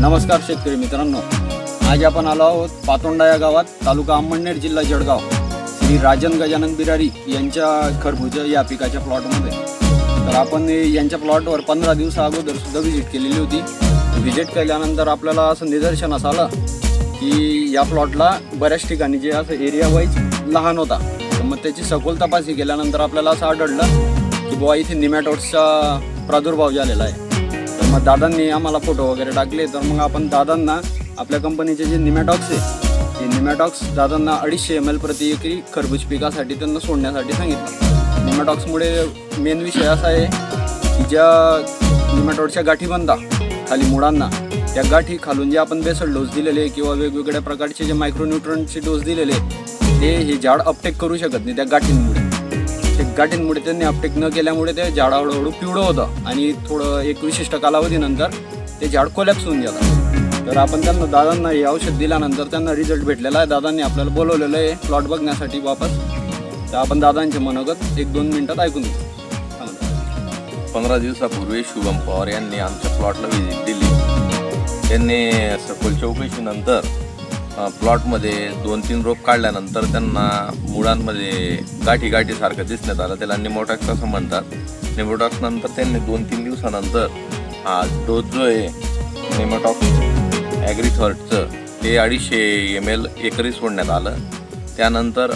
नमस्कार शेतकरी मित्रांनो. आज आपण आलो आहोत पातोंडा या गावात तालुका अंमळनेर जिल्हा जळगाव. श्री राजन गजानन बिरारी यांच्या खरबूज या पिकाच्या प्लॉटमध्ये. तर आपण यांच्या प्लॉटवर पंधरा दिवसा अगोदर सुद्धा व्हिजिट केलेली होती. व्हिजिट केल्यानंतर आपल्याला असं निदर्शनास आलं की या प्लॉटला बऱ्याच ठिकाणी जे असं एरिया वाईज लहान होता. तर मग त्याची सखोल तपासणी केल्यानंतर आपल्याला असं आढळलं की बुवा इथे निमॅटोड्सचा प्रादुर्भाव झालेला आहे. मग दादांनी आम्हाला फोटो वगैरे टाकले तर मग आपण दादांना आपल्या कंपनीचे जे निमॅटॉक्स आहे ते निमॅटॉक्स दादांना अडीचशे एम एल प्रति एकरी खरबूज पिकासाठी त्यांना सोडण्यासाठी सांगितलं. निमॅटॉक्समुळे मेन विषय असा आहे की ज्या निमॅटॉडच्या गाठी बनता खाली मुळांना त्या गाठी खालून जे आपण बेसल डोस दिलेले किंवा वेगवेगळ्या प्रकारचे जे मायक्रोन्युट्रनचे डोस दिलेले ते हे झाड अपटेक करू शकत नाही त्या गाठींमुळे. ते गाठींमुळे त्यांनी अपटेक न केल्यामुळे ते झाड हळूहळू पिवळं होतं. आणि थोडं एक विशिष्ट कालावधीनंतर ते झाड कोलॅप्स होऊन जातं तर आपण त्यांना दादांना हे औषध दिल्यानंतर त्यांना रिझल्ट भेटलेला आहे. दादांनी आपल्याला बोलवलेलं आहे प्लॉट बघण्यासाठी वापस. तर आपण दादांचे मनोगत एक दोन मिनिटात ऐकून घेऊ. पंधरा दिवसापूर्वी शुभम पवार यांनी आमच्या प्लॉटला व्हिजिट दिली. त्यांनी सखोल चौकशीनंतर प्लॉटमध्ये दोन तीन रोप काढल्यानंतर त्यांना मुळांमध्ये गाठी गाठीसारखं दिसण्यात आलं. त्याला निमोटॉक्स असं म्हणतात. निमोटॉक्स नंतर त्यांनी दोन तीन दिवसानंतर हा डोस जो आहे निमोटॉक्स ॲग्रिथॉर्टचं ते अडीचशे एम एल एकरी सोडण्यात आलं. त्यानंतर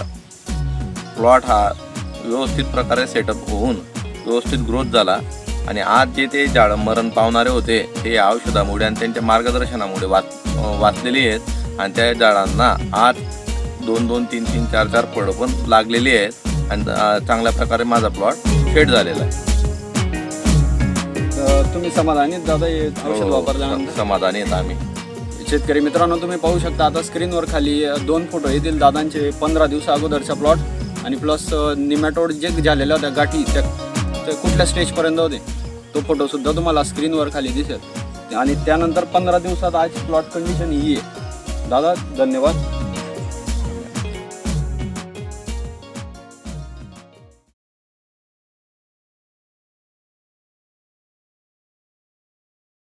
प्लॉट हा व्यवस्थित प्रकारे सेटअप होऊन व्यवस्थित ग्रोथ झाला आणि आज जे ते झाडं मरण पावणारे होते ते औषधामुळे आणि त्यांच्या मार्गदर्शनामुळे वाच वाचलेली आहेत. आणि त्या झाडांना आज दोन दोन तीन तीन चार चार फळं पण लागलेली आहेत. आणि चांगल्या प्रकारे माझा प्लॉट शेड झालेला आहे. तुम्ही समाधानी आहेत दादा? हे औषध हो, वापरल्यानंतर? समाधानी आहेत आम्ही. शेतकरी मित्रांनो तुम्ही पाहू शकता आता स्क्रीनवर खाली दोन फोटो येतील दादांचे पंधरा दिवसा अगोदरचा प्लॉट आणि प्लस निमॅटोड जे झालेल्या होत्या गाठी त्या ते कुठल्या स्टेजपर्यंत होते तो फोटो सुद्धा तुम्हाला स्क्रीनवर खाली दिसेल. आणि त्यानंतर पंधरा दिवसात आज प्लॉट कंडिशन ही आहे. दादा धन्यवाद.